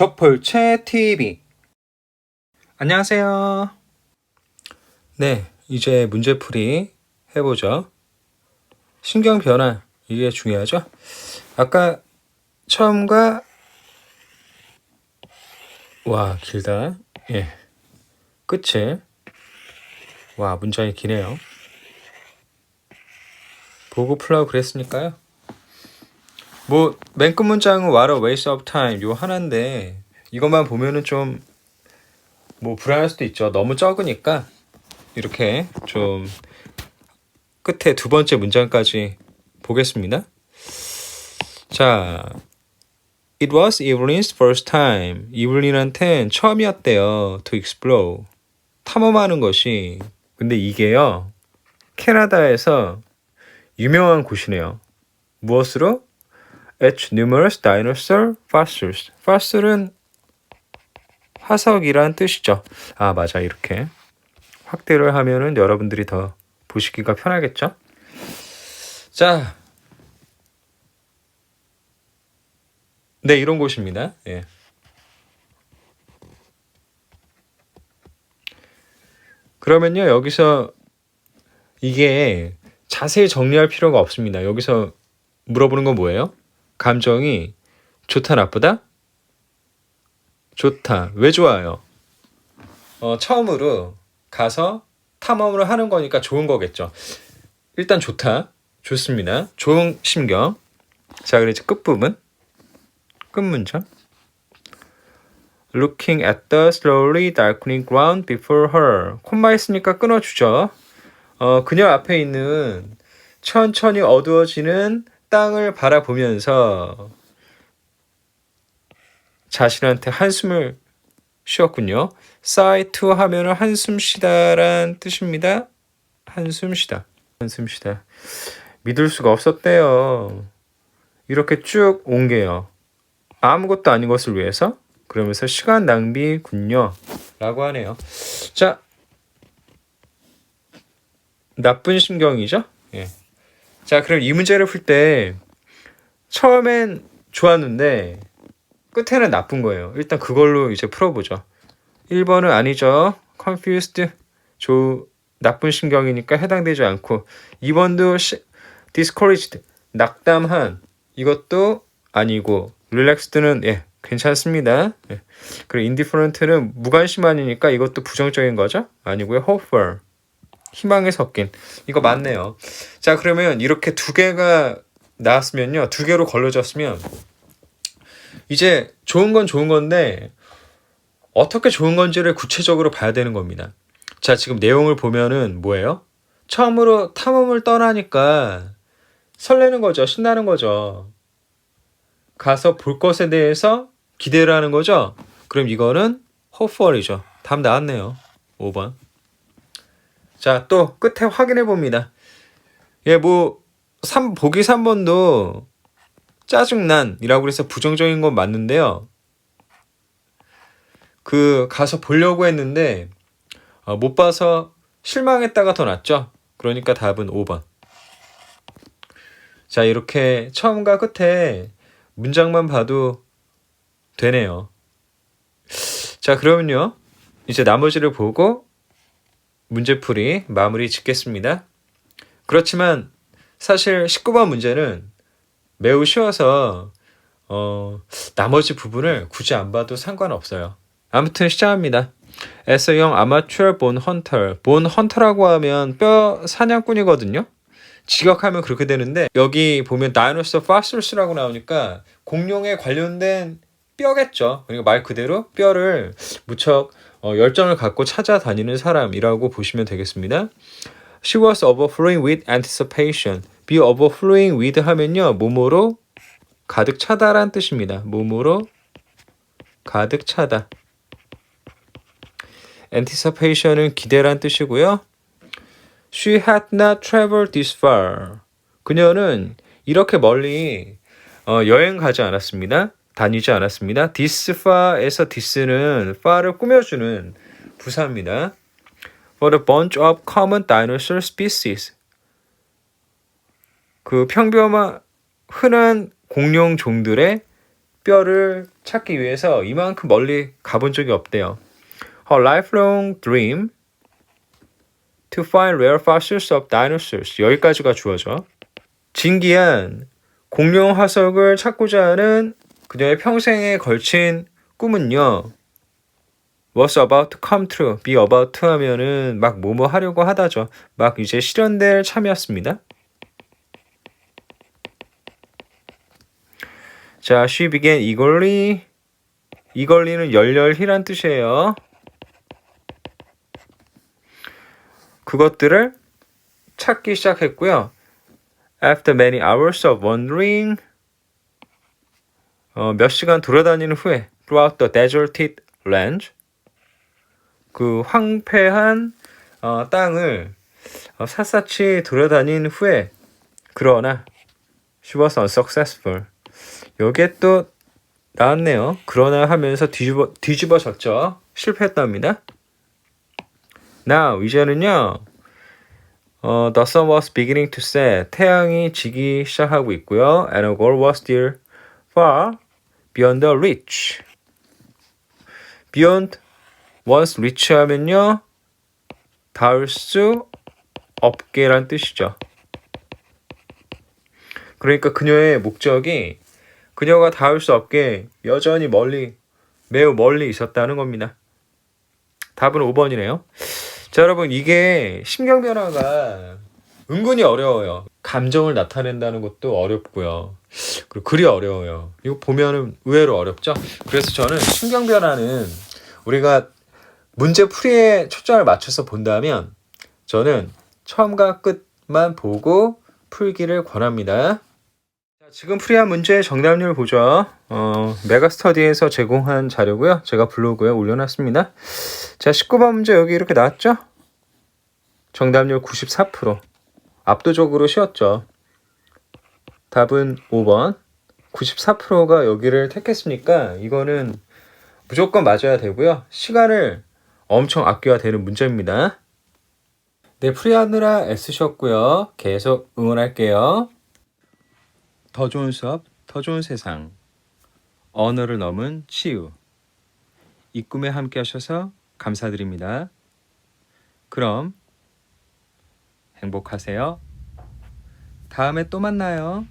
조폴체 TV 안녕하세요. 네, 이제 문제풀이 해보죠. 신경 변화 이게 중요하죠. 아까 처음과 와 길다. 예, 끝을 와 문장이 기네요. 보고 풀라고 그랬으니까요. 뭐 맨 끝 문장은 What a waste of time 요 하나인데 이것만 보면은 좀 뭐 불안할 수도 있죠. 너무 적으니까 이렇게 좀 끝에 두 번째 문장까지 보겠습니다. 자, It was Evelyn's first time. 이블린한텐 처음이었대요. To explore. 탐험하는 것이. 근데 이게요. 캐나다에서 유명한 곳이네요. 무엇으로? At numerous dinosaur fossils. fossil은 화석이란 뜻이죠. 아, 맞아. 이렇게 확대를 하면은 여러분들이 더 보시기가 편하겠죠? 자. 네, 이런 곳입니다. 예. 그러면요, 여기서 이게 자세히 정리할 필요가 없습니다. 여기서 물어보는 건 뭐예요? 감정이 좋다, 나쁘다? 좋다. 왜 좋아요? 어, 처음으로 가서 탐험을 하는 거니까 좋은 거겠죠. 일단 좋다. 좋습니다. 좋은 심경. 자, 그리고 이제 끝부분. 끝문장. Looking at the slowly darkening ground before her. 콤마 있으니까 끊어주죠. 어, 그녀 앞에 있는 천천히 어두워지는 땅을 바라보면서 자신한테 한숨을 쉬었군요. sigh to 하면은 한숨 쉬다란 뜻입니다. 한숨 쉬다. 한숨 쉬다. 믿을 수가 없었대요. 이렇게 쭉 온 게요. 아무것도 아닌 것을 위해서 그러면서 시간 낭비군요. 라고 하네요. 자, 나쁜 심경이죠? 예. 자, 그럼 이 문제를 풀 때 처음엔 좋았는데 끝에는 나쁜 거예요. 일단 그걸로 이제 풀어보죠. 1번은 아니죠. confused. 조, 나쁜 신경이니까 해당되지 않고 2번도 시, discouraged. 낙담한. 이것도 아니고 relaxed는 예, 괜찮습니다. 예. 그리고 indifferent는 무관심한이니까 이것도 부정적인 거죠? 아니고요. hopeful. 희망에 섞인. 이거 맞네요. 자, 그러면 이렇게 두 개가 나왔으면요. 두 개로 걸러졌으면 이제 좋은 건 좋은 건데 어떻게 좋은 건지를 구체적으로 봐야 되는 겁니다. 자, 지금 내용을 보면은 뭐예요? 처음으로 탐험을 떠나니까 설레는 거죠. 신나는 거죠. 가서 볼 것에 대해서 기대를 하는 거죠. 그럼 이거는 hopeful이죠. 답 나왔네요. 5번. 자, 또 끝에 확인해 봅니다. 예, 뭐 3, 보기 3번도 짜증난이라고 해서 부정적인 건 맞는데요. 그 가서 보려고 했는데 어, 못 봐서 실망했다가 더 낫죠. 그러니까 답은 5번. 자, 이렇게 처음과 끝에 문장만 봐도 되네요. 자, 그러면요. 이제 나머지를 보고 문제풀이 마무리 짓겠습니다. 그렇지만 사실 19번 문제는 매우 쉬워서 어, 나머지 부분을 굳이 안 봐도 상관없어요. 아무튼 시작합니다. 에서영 아마추어 본 헌터. 본 헌터라고 하면 뼈 사냥꾼이거든요. 직역하면 그렇게 되는데 여기 보면 다이노서 파슬스라고 나오니까 공룡에 관련된 뼈겠죠. 그러니까 말 그대로 뼈를 무척 어, 열정을 갖고 찾아다니는 사람이라고 보시면 되겠습니다. She was overflowing with anticipation. be overflowing with 하면요. 몸으로 가득 차다란 뜻입니다. 몸으로 가득 차다. anticipation은 기대란 뜻이고요. She had not traveled this far. 그녀는 이렇게 멀리 어, 여행 가지 않았습니다. 다니지 않았습니다. far에서 this는 far를 꾸며주는 부사입니다. For a bunch of common dinosaur species. 그 평범한 흔한 공룡 종들의 뼈를 찾기 위해서 이만큼 멀리 가본 적이 없대요. Her lifelong dream to find rare fossils of dinosaurs. 여기까지가 주어져. 진기한 공룡 화석을 찾고자 하는 그녀의 평생에 걸친 꿈은요. was about to come true. be about to 하면은 막 뭐뭐 하려고 하다죠. 막 이제 실현될 참이었습니다. 자, she began eagerly. eagerly는 열렬히란 뜻이에요. 그것들을 찾기 시작했고요. After many hours of wandering, 어, 몇 시간 돌아다니는 후에 throughout the deserted land, 그 황폐한 어, 땅을 어, 샅샅이 돌아다닌 후에 그러나 she was unsuccessful. 여기에 또 나왔네요. 그러나 하면서 뒤집어 뒤집어졌죠. 실패했답니다. Now 이제는요. 어, the sun was beginning to set. 태양이 지기 시작하고 있고요. And a goal was still far beyond the reach. Beyond once reach 하면요. 닿을 수 없게란 뜻이죠. 그러니까 그녀의 목적이 그녀가 닿을 수 없게 여전히 멀리 매우 멀리 있었다는 겁니다. 답은 5번이네요. 자, 여러분, 이게 심경 변화가 은근히 어려워요. 감정을 나타낸다는 것도 어렵고요. 그리고 글이 어려워요. 이거 보면은 의외로 어렵죠? 그래서 저는 심경 변화는 우리가 문제 풀이에 초점을 맞춰서 본다면 저는 처음과 끝만 보고 풀기를 권합니다. 자, 지금 풀이한 문제의 정답률 보죠. 어, 메가스터디에서 제공한 자료고요. 제가 블로그에 올려놨습니다. 자, 19번 문제 여기 이렇게 나왔죠? 정답률 94%. 압도적으로 쉬웠죠. 답은 5번. 94%가 여기를 택했으니까 이거는 무조건 맞아야 되고요. 시간을 엄청 아껴야 되는 문제입니다. 네, 풀이하느라 애쓰셨고요. 계속 응원할게요. 더 좋은 수업, 더 좋은 세상. 언어를 넘은 치유. 이 꿈에 함께 하셔서 감사드립니다. 그럼 행복하세요. 다음에 또 만나요.